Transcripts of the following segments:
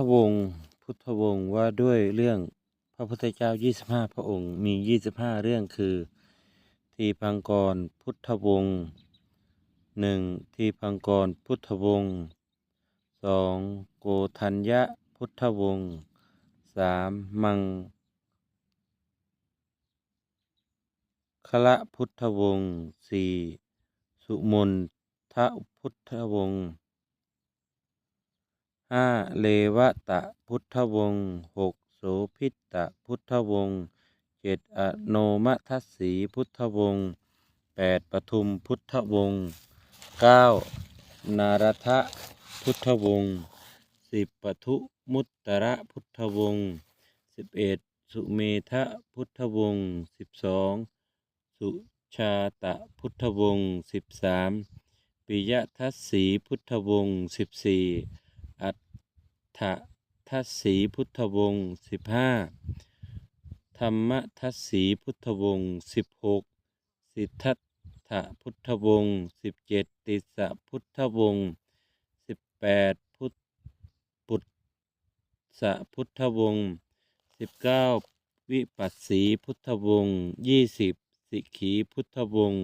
ธวงศ์พุทธวงศ์ว่าด้วยเรื่องพระพุทธเจ้า 25 พระองค์มี 25 เรื่องคือ ทีพังกรพุทธวงศ์หนึ่งทีพังกรพุทธวงศ์สองโกธัญญะพุทธวงศ์สามมังคละพุทธวงศ์สี่สุมนทพุทธวงศ์ ห้าเลวตะพุทธวงศ์หกโสพิตตะพุทธวงศ์เจ็ดอโนมทัสสีพุทธวงศ์แปดปทุมพุทธวงศ์เก้านารทะพุทธวงศ์สิบปทุมุตตระพุทธวงศ์สิบเอ็ดสุเมทะพุทธวงศ์สิบสองสุชาตะพุทธวงศ์สิบสามปิยทัสสีพุทธวงศ์สิบสี่ ฐทัสสีพุทธวงศ์สิบห้าธรรมทัสสีพุทธวงศ์สิบหกสิทธัตถะพุทธวงศ์สิบเจ็ดติสะพุทธวงศ์สิบแปดพุทธปุตสะพุทธวงศ์สิบเก้าวิปัสสีพุทธวงศ์ยี่สิบสิกขีพุทธวงศ์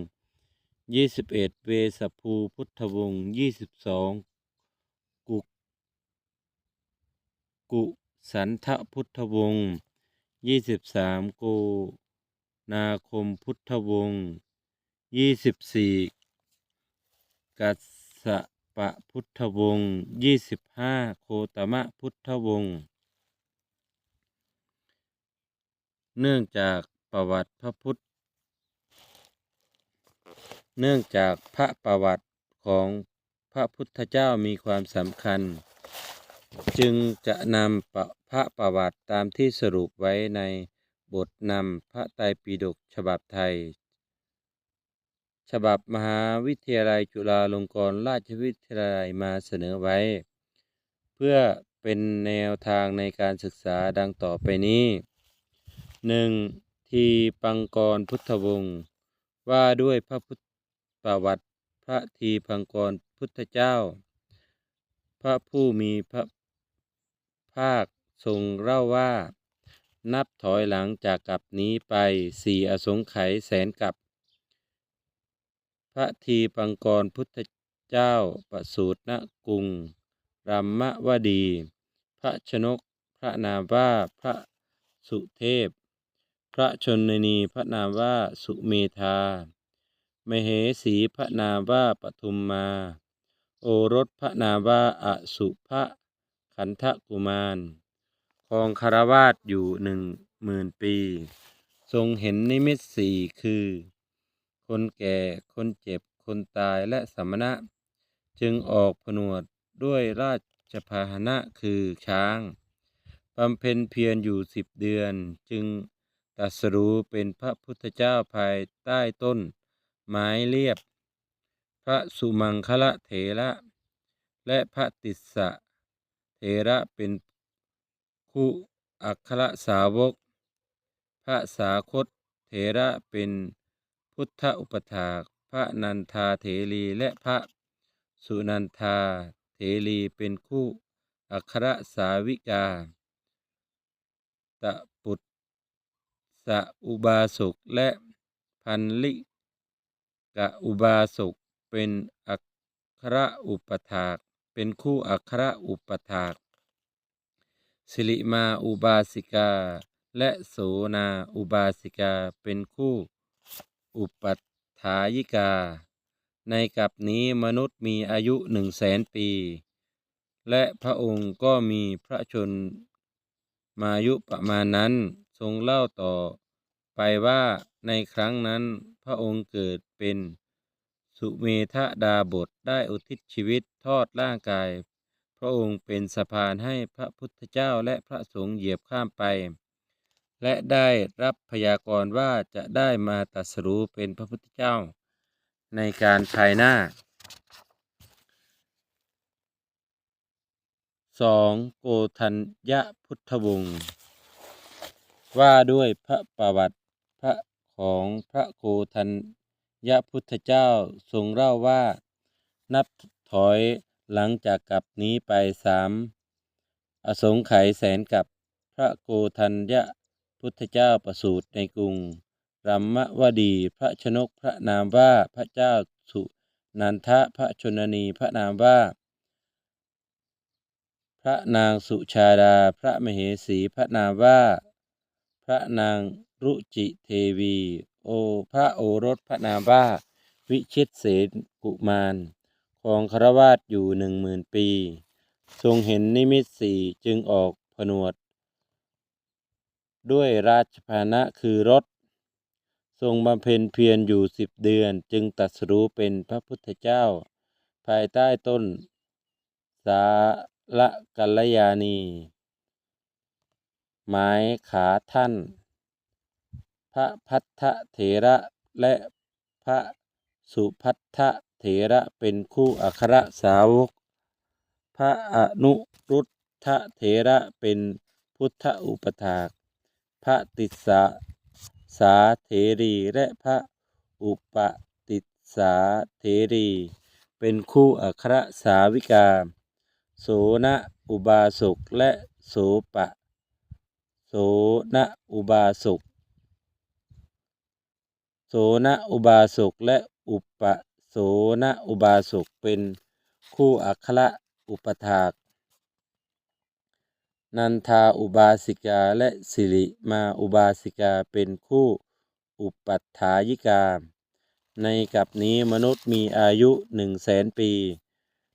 ยี่สิบเอ็ดเวสภูพุทธวงศ์ยี่สิบสองกุ กุสันทพุทธวงศ์ยี่สิบสามโกนาคมพุทธวงศ์ยี่สิบสี่กัสสปะพุทธวงศ์ยี่สิบห้าโคตมะพุทธวงศ์เนื่องจากประวัติพระพุทธ เนื่องจากพระประวัติของพระพุทธเจ้ามีความสำคัญ จึงจะนำประพระประวัติตามที่สรุปไว้ในบทนำพระไตรปิฎกฉบับไทย ฉบับมหาวิทยาลัยจุฬาลงกรณราชวิทยาลัยมาเสนอไว้ เพื่อเป็นแนวทางในการศึกษาดังต่อไปนี้ 1. ทีปังกรพุทธวงศ์ว่าด้วยพระพุทธประวัติพระทีพังกรพุทธเจ้า พระผู้มีพระ ภาคทรงเล่าว่า นับถอยหลังจากกับนี้ไปสี่อสงไขยแสนกับ พระทีปังกรพุทธเจ้าประสูตรณกรุงรัมมะวดี พระชนก พระนามว่าพระสุเทพ พระชนนีพระนามว่าสุเมธามเหสีพระนามว่าปทุมมา โอรสพระนามว่าอสุภะ ขันธกุมารครองคารวาสอยู่หนึ่งหมื่นปี ทรงเห็นนิมิตสี่คือ คนแก่ คนเจ็บ คนตายและสมณะ จึงออกผนวดด้วยราชพาหนะคือช้างบำเพ็ญเพียรอยู่สิบเดือน จึงตัสรู้เป็นพระพุทธเจ้าภายใต้ต้น ไม้เรียบ พระสุมังคละเถระ และพระติสสะ เถระเป็นคู่อัครสาวก พระสาคตเถระเป็นพุทธอุปถากพระนันทาเถรีและพระสุนันทาเถรีเป็นคู่อัครสาวิกา ตะปุตสะอุบาสกและพันลิกะอุบาสกเป็นอัครอุปถาก เป็นคู่อัครอุปถากสิริมาอุบาสิกา และโสนาอุบาสิกาเป็นคู่อุปัฏฐายิกา ในกับนี้มนุษย์มีอายุหนึ่งแสนปี และพระองค์ก็มีพระชนมายุประมาณนั้นทรงเล่าต่อไปว่าในครั้งนั้นพระองค์เกิดเป็น สุเมธาดาบทได้อุทิศชีวิตทอดร่างกาย พระองค์เป็นสะพานให้พระพุทธเจ้าและพระสงฆ์เหยียบข้ามไป และได้รับพยากรณ์ว่าจะได้มาตัสรู้เป็นพระพุทธเจ้า ในการภายหน้าสองโกธัญญพุทธวงศ์ว่าด้วยพระประวัติพระของพระโกธัญ ญพุทธเจ้าทรงเล่าว่า นับถอยหลังจากกลับนี้ไปสามอสงไขยแสนกับพระโกธัญญพุทธเจ้าประสูติในกรุงรัมมะวดีพระชนกพระนามว่าพระเจ้าสุนันทะพระชนนีพระนามว่า พระนางสุชาดาพระมเหสีพระนามว่า พระนางรุจิเทวี โอพระโอรสพระนามว่าวิชิตเสนกุมาร ของครวาสอยู่หนึ่งหมื่นปี ทรงเห็นนิมิตสี่จึงออกผนวด ด้วยราชพานะคือรถ ทรงบำเพ็ญเพียรอยู่สิบเดือนจึงตรัสรู้เป็นพระพุทธเจ้า ภายใต้ต้น สาละกัลยาณีหมายขาท่าน พระพัทธเถระและพระสุพัทธเถระเป็นคู่อัครสาวก พระอนุรุทธเถระเป็นพุทธอุปถาก พระติสาสาเถรีและพระอุปติสสาเถรี เป็นคู่อัครสาวิกา โสนอุบาสกและโสปะ โสนอุบาสก โสนอุบาสกและอุปโสนอุบาสกเป็นคู่อัครอุปถาก นันทาอุบาสิกาและสิริมาอุบาสิกาเป็นคู่อุปัฏฐายิกา ในกับนี้มนุษย์มีอายุหนึ่งแสนปี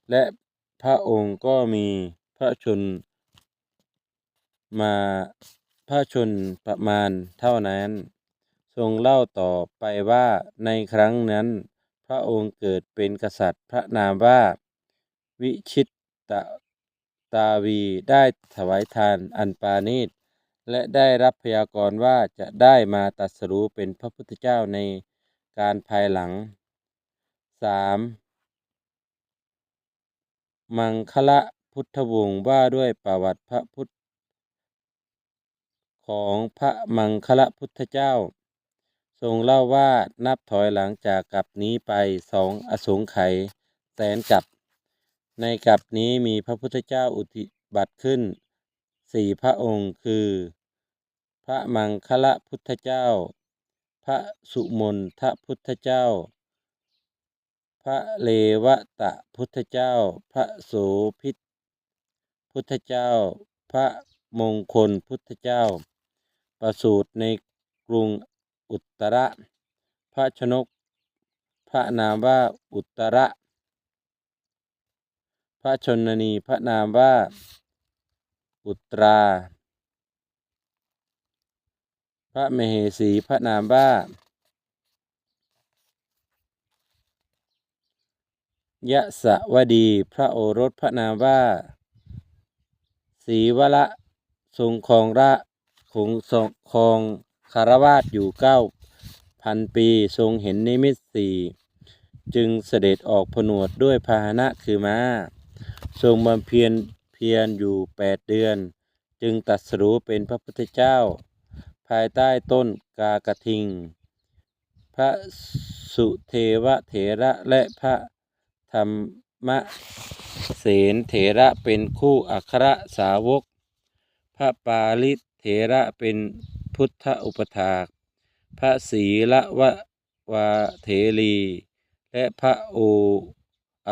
และพระองค์ก็มีพระชนมาพระชนประมาณเท่านั้น ทรงเล่าต่อไปว่าในครั้งนั้น พระองค์เกิดเป็นกษัตริย์พระนามว่า วิชิตตตาวีได้ถวายทานอันปาณีตและได้รับพยากรณ์ว่าจะได้มาตรัสรู้เป็นพระพุทธเจ้าในการภายหลัง 3. มังคละพุทธวงศ์ว่าด้วยประวัติพระพุทธ ของพระมังคละพุทธเจ้า ทรงเล่าว่านับถอยหลังจากกับนี้ไปสองอสงไขยแสนกับ ในกับนี้มีพระพุทธเจ้าอุทิบัติขึ้นสี่พระองค์คือ พระมังคละพุทธเจ้า พระสุมนทพุทธเจ้า พระเลวตะพุทธเจ้า พระโสพิพุทธเจ้า พระมงคลพุทธเจ้า ประสูติในกรุง อุตระ พระชนก พระนามว่าอุตระ พระชนนี พระนามว่า อุตรา พระมเหสี พระนามว่า ยะสะวดี พระโอรส พระนามว่าศีวละทรงครองระคงทรงครอง คารวาสอยู่เก้าพันปีทรงเห็นนิมิตสี่จึงเสด็จออกผนวดด้วยพาหนะคือม้า ทรงบำเพ็ญเพียรอยู่แปดเดือน จึงตรัสรู้เป็นพระพุทธเจ้า ภายใต้ต้นกากระทิง พระสุเทวเถระและพระธรรมเสนเถระเป็นคู่อัครสาวก พระปาลิเถระเป็น พุทธอุปถาก พระศีละวะวาเถรี และพระโออ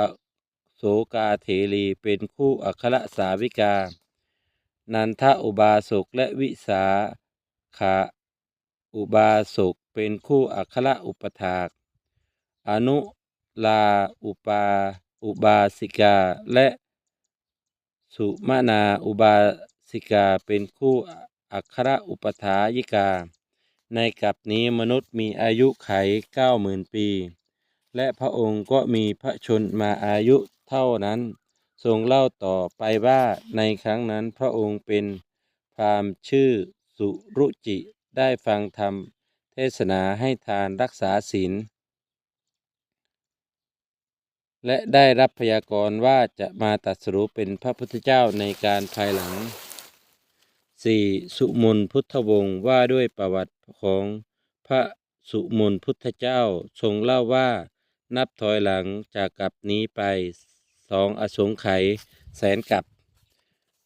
โสกาเถรีเป็นคู่อัครสาวิกา นันทอุบาสกและวิสาขาอุบาสกเป็นคู่อัครอุปถาก อนุลาอุปาอุบาสิกาและสุมานาอุบาสิกาเป็นคู่ อัครอุปถายิกา ในกับนี้มนุษย์มีอายุไขเก้าหมื่นปี และพระองค์ก็มีพระชนมาอายุเท่านั้น ทรงเล่าต่อไปว่าในครั้งนั้นพระองค์เป็นพราหมณ์ชื่อสุรุจิได้ฟังธรรมเทศนาให้ทานรักษาศีลและได้รับพยากรณ์ว่าจะมาตรัสรู้เป็นพระพุทธเจ้าในการภายหลัง 4. สุมนพุทธวงศ์ว่าด้วยประวัติของพระสุมนพุทธเจ้าทรงเล่าว่านับถอยหลังจากกับนี้ไปสองอสงไขยแสนกับ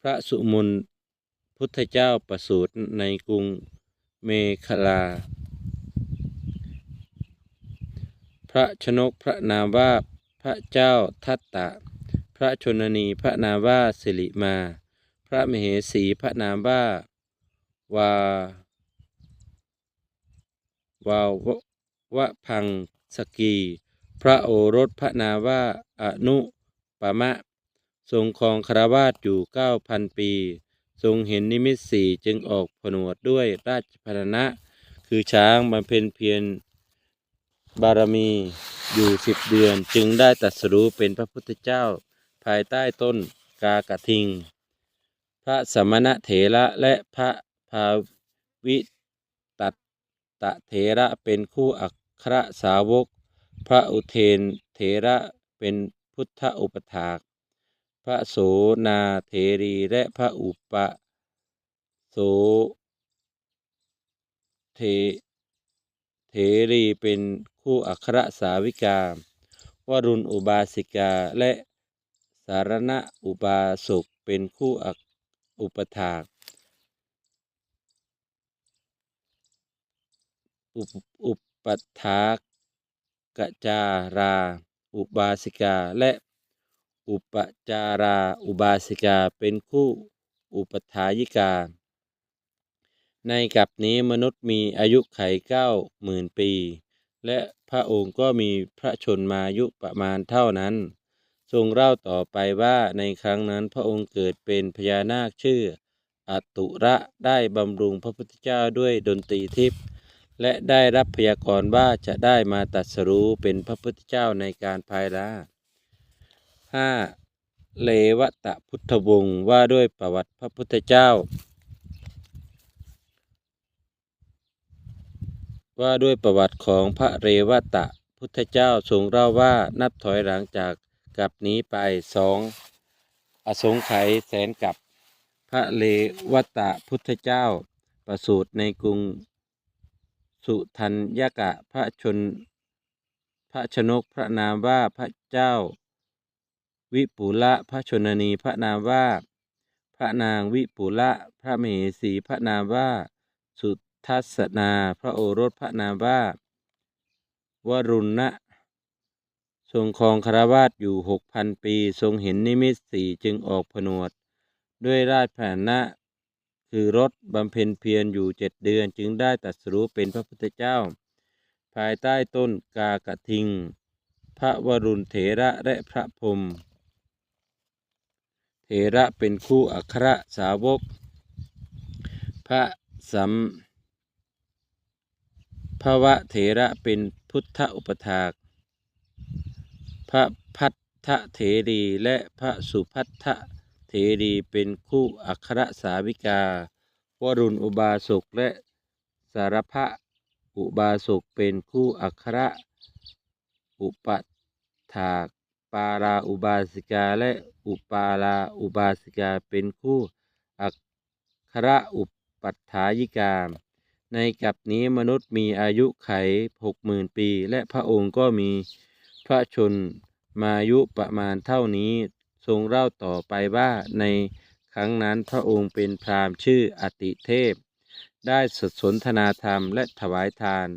พระสุมนพุทธเจ้าประสูติในกรุงเมขลา พระชนกพระนามว่าพระเจ้าทัตตะ พระชนนีพระนามว่าสิริมา พระมเหสีพระนามว่าวาวาววะพังสกี พระโอรสพระนามว่าอนุปมะ ทรงครองคารวาสอยู่เก้าพันปี ทรงเห็นนิมิตสี่จึงออกผนวดด้วยราชพรณะ คือช้างบำเพ็ญเพียรบารมีอยู่สิบเดือนจึงได้ตรัสรู้เป็นพระพุทธเจ้า ภายใต้ต้นกากระทิง พระสมณะเถระและพระภาวิตัตตะเถระเป็นคู่อัครสาวก พระอุเทนเถระเป็นพุทธอุปถาก พระโสนาเถรีและพระอุปโสเทเถรีเป็นคู่อัครสาวิกาวรุณอุบาสิกาและสารณะอุบาสกเป็นคู่อั อุปถากอุปอุปถากกจารา อุบาสิกา และอุปจารา อุบาสิกา เป็นคู่อุปถายิกา ในกับนี้มนุษย์มีอายุไขเก้าหมื่นปี และพระองค์ก็มีพระชนมายุประมาณเท่านั้น ทรงเล่าต่อไปว่าในครั้งนั้นพระองค์เกิดเป็นพญานาคชื่ออตุระได้บำรุงพระพุทธเจ้าด้วยดนตรีทิพย์และได้รับพยากรณ์ว่าจะได้มาตรัสรู้เป็นพระพุทธเจ้าในการภายหน้า 5. เลวตะพุทธวงศ์ว่าด้วยประวัติพระพุทธเจ้า ว่าด้วยประวัติของพระเรวตะพุทธเจ้าทรงเล่าว่านับถอยหลังจาก กับนี้ไปสองอสงไขยแสนกับพระเลวตะพุทธเจ้า ประสูติในกรุง สุทัญญกะพระชน พระชนกพระนามว่าพระเจ้า วิปุละพระชนนีพระนามว่า พระนางวิปุละพระเหสีพระนามว่า สุทัศนาพระโอรสพระนามว่าวรุณะ ทรงครองคารวาสอยู่หกพันปี ทรงเห็นนิมิตสี่จึงออกผนวด ด้วยราชแผนนะ คือรถบำเพ็ญเพียรอยู่เจ็ดเดือนจึงได้ตรัสรู้เป็นพระพุทธเจ้า ภายใต้ต้นกากระทิง พระวรุณเถระและพระพรมเถระเป็นคู่อัครสาวก พระสัมภวะเถระเป็นพุทธอุปถาก พระพัทธเถรีและพระสุพัทธเถรีเป็นคู่อัครสาวิกาวรุณอุบาสกและสารพะอุบาสกเป็นคู่อัครอุปถากปาราอุบาสิกาและอุปาราอุบาสิกาเป็นคู่อัครอุปัฏฐายิกา ในกับนี้มนุษย์มีอายุไขหกหมื่นปี และพระองค์ก็มี ระชนมายุประมาณเท่านี้ทรงเล่าต่อไปว่าในครั้งนั้นพระองค์เป็นพราหมณ์ชื่ออติเทพ ได้สดสนทนาธรรมและถวายทาน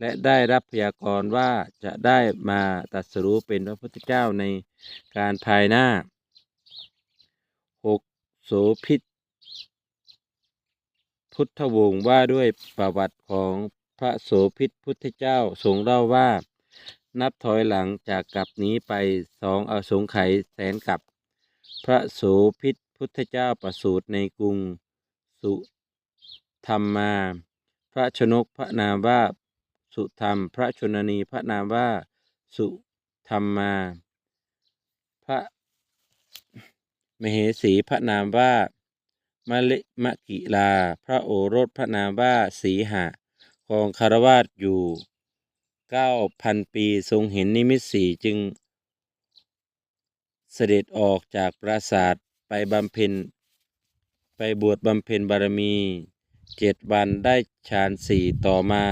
และได้รับพยากรณ์ว่าจะได้มาตรัสรู้เป็นพระพุทธเจ้าในการภายหน้า 6. โสพิษพุทธวงศ์ว่าด้วยประวัติของพระโสพิษพุทธเจ้าทรงเล่าว่า นับถอยหลังจากกลับนี้ไปสองอสงไขยแสนกับ พระโสพิษพุทธเจ้าประสูติในกรุง สุธรรมาพระชนกพระนามว่าสุธรรม พระชนนีพระนามว่าสุธรรมา พระมเหสีพระนามว่ามะลิมะกิลา พระโอรสพระนามว่าสีหะ ของคารวาสอยู่ เก้าพันปีทรงเห็นนิมิตสีจึง เสด็จออกจากปราสาทไปบำเพ็ญ ไปบวชบำเพ็ญบารมีเจ็ดวันได้ฌานสี่ต่อมา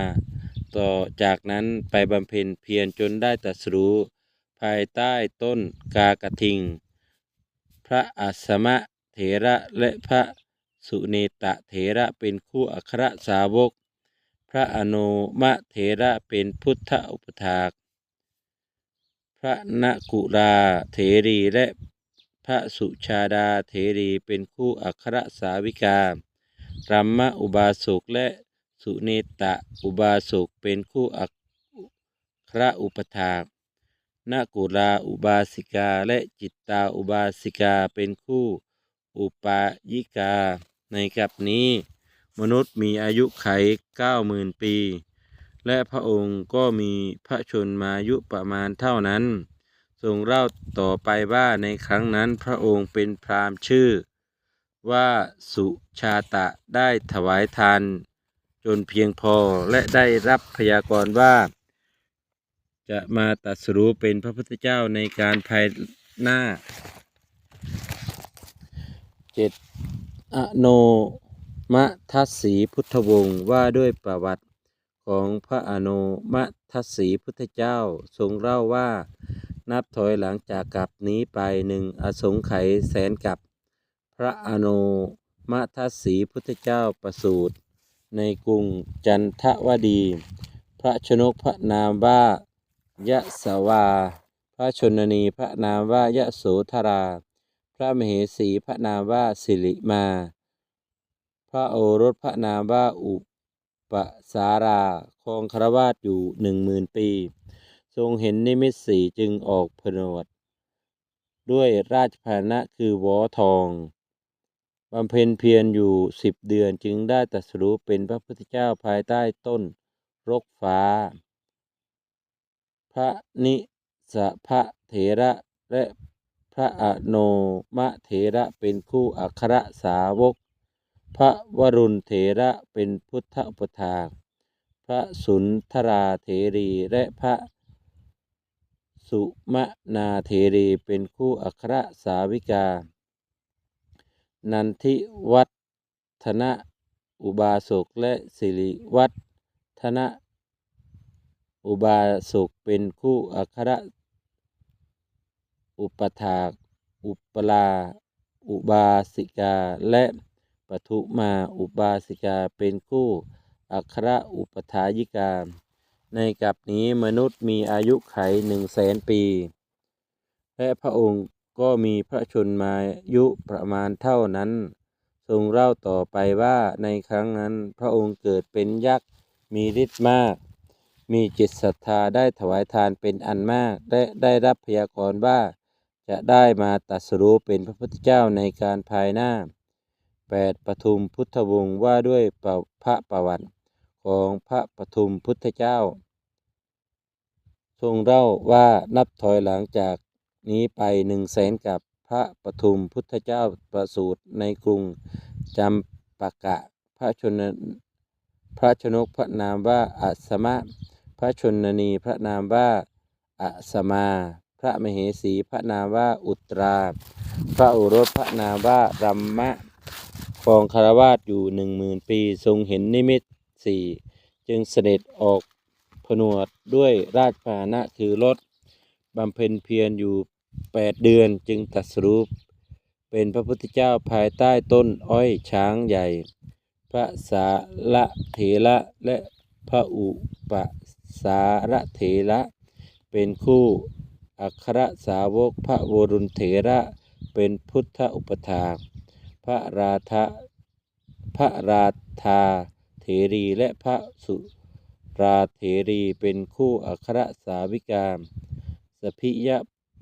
ต่อจากนั้นไปบำเพ็ญเพียรจนได้ตรัสรู้ ภายใต้ต้นกากระทิง พระอัสมะเถเถระและพระสุเนตเถระเป็นคู่อัครสาวก พระอนุมะเถระเป็นพุทธอุปถาก พระนกุราเถรีและพระสุชาดาเถรีเป็นคู่อัครสาวิการัมมอุบาสกและสุเนตะอุบาสกเป็นคู่อัครอุปถากนกุราอุบาสิกาและจิตตาอุบาสิกาเป็นคู่อุปายิกาในกับนี้ มนุษย์มีอายุไขเก้าหมื่นปี และพระองค์ก็มีพระชนมายุประมาณเท่านั้น ทรงเล่าต่อไปว่าในครั้งนั้นพระองค์เป็นพราหมณ์ชื่อ ว่าสุชาตะได้ถวายทาน จนเพียงพอและได้รับพยากรณ์ว่า จะมาตรัสรู้เป็นพระพุทธเจ้าในการภายหน้าเจ็ดอโน มทัสสีพุทธวงศ์ว่าด้วยประวัติของพระอโนมทัสสีพุทธเจ้าทรงเล่าว่า นับถอยหลังจากกลับนี้ไปหนึ่งอสงไขยแสนกับ พระอโนมทัสสีพุทธเจ้าประสูติในกรุงจันทวดี พระชนกพระนามว่ายะสวา พระชนนีพระนามว่ายะโสธรา พระมเหสีพระนามว่าสิริมา พระโอรสพระนามว่าอุปสาราครองครวาสอยู่หนึ่งหมื่นปี ทรงเห็นนิมิตสีจึงออกผนวด ด้วยราชพานะคือวอทองบำเพ็ญเพียรอยู่สิบเดือนจึงได้ตรัสรู้เป็นพระพุทธเจ้าภายใต้ต้นรกฟ้า พระนิสพระเถระและพระอโนมะเถระเป็นคู่อัครสาวก พระวรุณเถระเป็นพุทธอุปถาพระสุนทราเถรีและพระสุมนาเถรีเป็นคู่อัครสาวิกา นันทิวัฒนะอุบาสกและสิริวัฒนะอุบาสกเป็นคู่อัครอุปถาก อุปลา อุบาสิกา และ ปทุมาอุบาสิกาเป็นคู่อัครอุปถายิกา ในกับนี้มนุษย์มีอายุไขหนึ่งแสนปี และพระองค์ก็มีพระชนมายุประมาณเท่านั้น ทรงเล่าต่อไปว่าในครั้งนั้นพระองค์เกิดเป็นยักษ์มีฤทธิ์มาก มีจิตศรัทธาได้ถวายทานเป็นอันมากและได้รับพยากรณ์ว่า จะได้มาตรัสรู้เป็นพระพุทธเจ้าในการภายหน้า 8. ปทุมพุทธวงศ์ว่าด้วยรพระประวัติของพระปทุมพุทธเจ้า ทรงเล่าว่านับถอยหลังจากนี้ไปหนึ่งแสนกับพระปทุมพุทธเจ้าประสูติในกรุงจำปากะพระชนพระชนกพระนามว่าอัสมะ พระชนนีพระนามว่าอัสมา พระมเหสีพระนามว่าอุตรา พระโอรสพระนามว่ารัมมะ องคารวาสอยู่หนึ่งหมื่นปี ทรงเห็นนิมิตสี่จึงเสด็จออกผนวดด้วยราชพานะคือรถบำเพ็ญเพียรอยู่แปดเดือนจึงตรัสรู้เป็นพระพุทธเจ้าภายใต้ต้นอ้อยช้างใหญ่ พระสาระเถระและพระอุปสาระเถระ เป็นคู่อัครสาวกพระวรุณเถระเป็นพุทธอุปถาก ระราธะพระราธาเถรีและพระสุราเถรีเป็นคู่อัครสาวิกาสพิยะ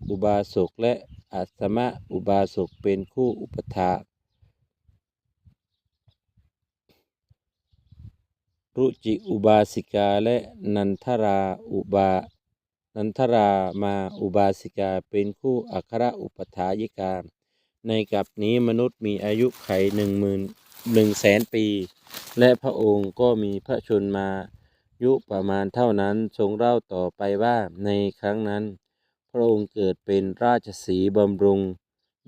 อุบาสกและอัสมะอุบาสกเป็นคู่อุปถากรุจิอุบาสิกาและนันทราอุบา นันทรามาอุบาสิกาเป็นคู่อัครอุปถายิกา ในกับนี้มนุษย์มีอายุไขหนึ่งหมื่นหนึ่งแสนปี และพระองค์ก็มีพระชนมายุประมาณเท่านั้นทรงเล่าต่อไปว่าในครั้งนั้น พระองค์เกิดเป็นราชสีบำรุง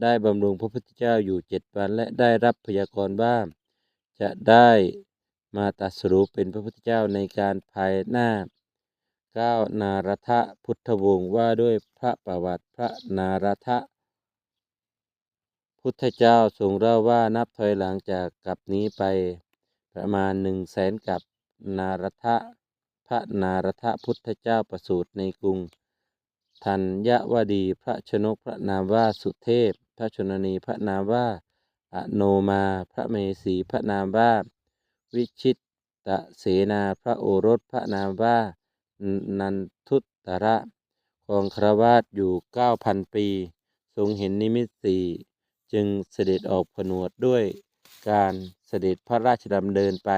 ได้บำรุงพระพุทธเจ้าอยู่เจ็ดวันและได้รับพยากรณ์ว่า จะได้มาตัสรู้เป็นพระพุทธเจ้าในการภายหน้า 9. นารทะพุทธวงศ์ว่าด้วยพระประวัติพระนารทะ พุทธเจ้าทรงเล่าว่านับถอยหลังจากกับนี้ไป ประมาณหนึ่งแสนกับนารทะพระนารทะพุทธเจ้าประสูติในกรุงธัญวดีพระชนกพระนามว่าสุเทพ พระชนนีพระนามว่าอโนมาพระเมสีพระนามว่า วิชิตตเสนาพระโอรสพระนามว่านันทุตระของครวาสอยู่เก้าพันปี ทรงเห็นนิมิตสี จึงเสด็จออกผนวดด้วยการเสด็จพระราชดำเนินไป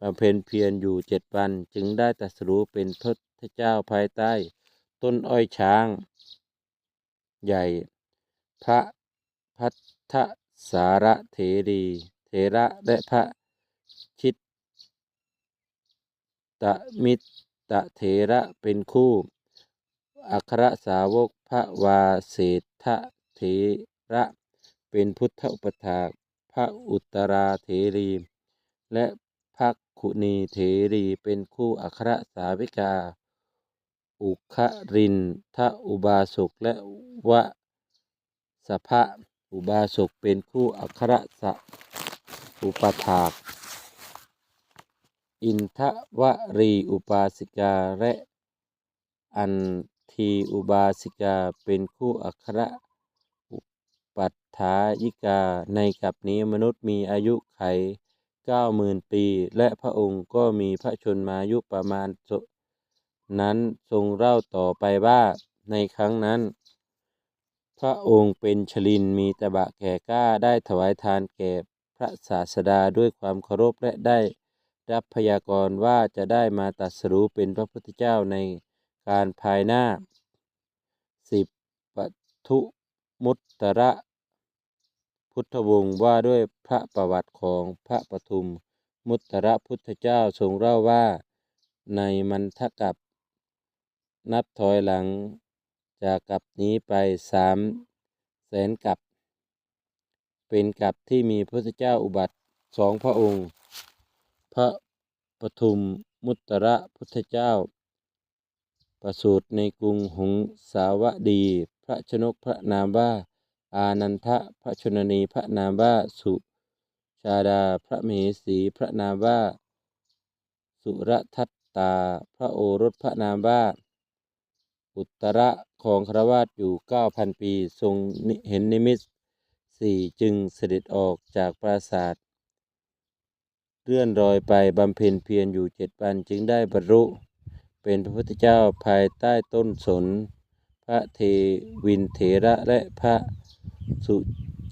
บำเพ็ญเพียรอยู่เจ็ดวันจึงได้ตรัสรู้เป็นพระเจ้าภายใต้ ต้นอ้อยช้าง ใหญ่ พระพัทธสารเถรีเถระและพระชิตตมิตตเถระเป็นคู่ อัครสาวกพระวาเศรษฐเถระ เป็นพุทธอุปถากพระอุตราเถรี และพระคุณีเถรีเป็นคู่อัครสาวิกา อุครินทอุบาสกและวะสภะอุบาสกเป็นคู่อัครสะอุปถาก อินทวรีอุบาสิกาและอันทีอุบาสิกาเป็นคู่อัครอุ ปัฏฐายิกา ในกับนี้มนุษย์มีอายุไขเก้าหมื่นปี และพระองค์ก็มีพระชนมายุประมาณ นั้นทรงเล่าต่อไปว่า ในครั้งนั้น พระองค์เป็นชลินมีตบะแก่กล้าได้ถวายทานแก่พระศาสดาด้วยความเคารพและได้รับพยากรณ์ว่าจะได้มาตรัสรู้เป็นพระพุทธเจ้าในการภายหน้าสิบปทุ มุตตระพุทธวงศ์ว่าด้วยพระประวัติของพระปทุม มุตตระพุทธเจ้าทรงเล่าว่า ในมันทกับนับถอยหลังจากกับนี้ไปสามแสนกับ เป็นกับที่มีพระพุทธเจ้าอุบัติสองพระองค์ พระปทุมมุตตระพุทธเจ้า ประสูติในกรุงหงสาวดี พระชนกพระนามว่า อานันทะพระชนนีพระนามว่าสุชาดาพระเหสีพระนามว่า สุรทัตตา พระโอรสพระนามว่า อุตระของครวาสอยู่เก้าพันปีทรงเห็นนิมิตสี่จึงเสด็จออกจากปราสาทเลื่อนรอยไปบำเพ็ญเพียรอยู่เจ็ดวันจึงได้บรรลุ เป็นพระพุทธเจ้าภายใต้ต้นสน พระเทวินเถระและพระสุ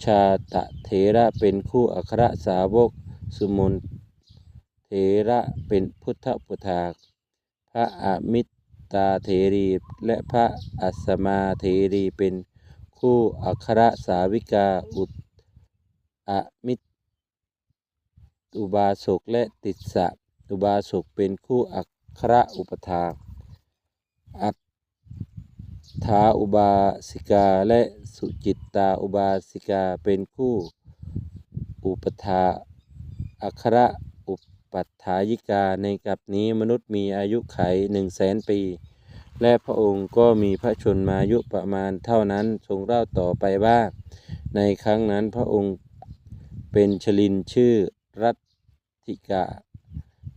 ชาตะเถระเป็นคู่อัครสาวกสุมนเถระเป็นพุทธปุถากพระอมิตตาเถรีและพระอัสมาเถรีเป็นคู่อัครสาวิกาอุตอมิตอุบาสกและติสสะอุบาสกเป็นคู่อัครอุปถาอั ฏฐาอุบาสิกาและสุจิตตาอุบาสิกาเป็นคู่อุปถาอัครอุปัฏฐายิกาในกับนี้มนุษย์มีอายุไขหนึ่งแสนปี และพระองค์ก็มีพระชนมายุประมาณเท่านั้นทรงเล่าต่อไปว่า ในครั้งนั้นพระองค์เป็นชลินชื่อรัตติกา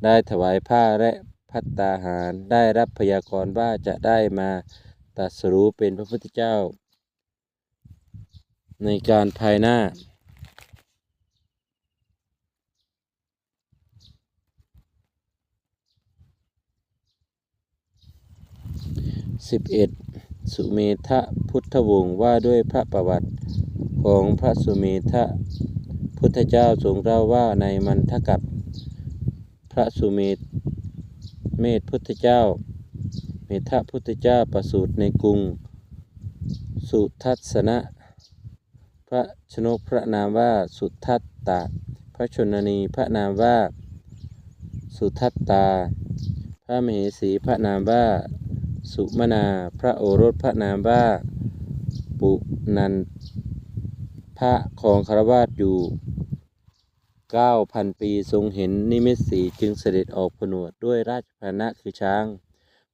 ได้ถวายผ้าและพัตตาหารได้รับพยากรณ์ว่าจะได้มา ตรัสรู้เป็นพระพุทธเจ้า ในการภายหน้า สิบเอ็ดสุเมธะพุทธวงศ์ว่าด้วยพระประวัติของพระสุเมธะพุทธเจ้าทรงเล่าว่าในมันทกับพระสุเมธเมธพุทธเจ้า เมธะพุทธเจ้าประสูติในกรุง สุทัศนะ พระชนกพระนามว่าสุทัตตาพระชนนีพระนามว่า สุทัตตา พระมเหสีพระนามว่า สุมนา พระโอรสพระนามว่า ปุนันพระของคารวาสอยู่เก้าพันปีทรงเห็นนิมิตสีจึงเสด็จออกผนวดด้วยราชพานะคือช้าง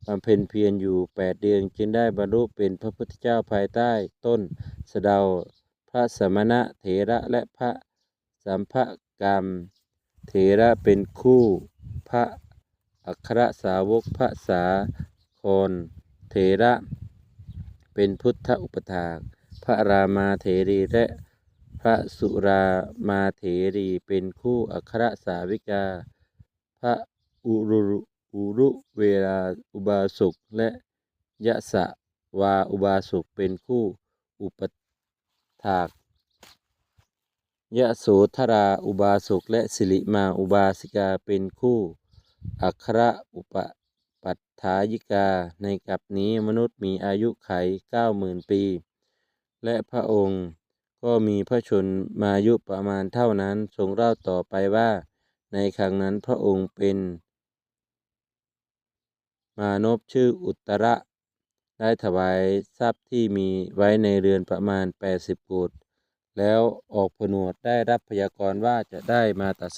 บำเพ็ญเพียรอยู่แปดเดือนจึงได้บรรลุเป็นพระพุทธเจ้าภายใต้ต้นสะเดา พระสมณะเถระและพระสัมภกรรม เถระเป็นคู่พระอัครสาวกพระสาครเถระ เป็นพุทธอุปถากพระรามาเถรีและพระสุรามาเถรีเป็นคู่อัครสาวิกา พระอุรุ อุรุเวลาอุบาสกและยะสะวาอุบาสกเป็นคู่อุปถากยะโสธราอุบาสกและสิริมาอุบาสิกาเป็นคู่ อัครอุปปัฏฐายิกาในกับนี้มนุษย์มีอายุไขเก้าหมื่นปี และพระองค์ก็มีพระชนมายุประมาณเท่านั้นทรงเล่าต่อไปว่า ในครั้งนั้นพระองค์เป็น มานพชื่ออุตระ ได้ถวายทรัพย์ที่มีไว้ในเรือนประมาณ 80โกดแล้วออกผนวดได้รับพยากรณ์ว่าจะได้มาตัด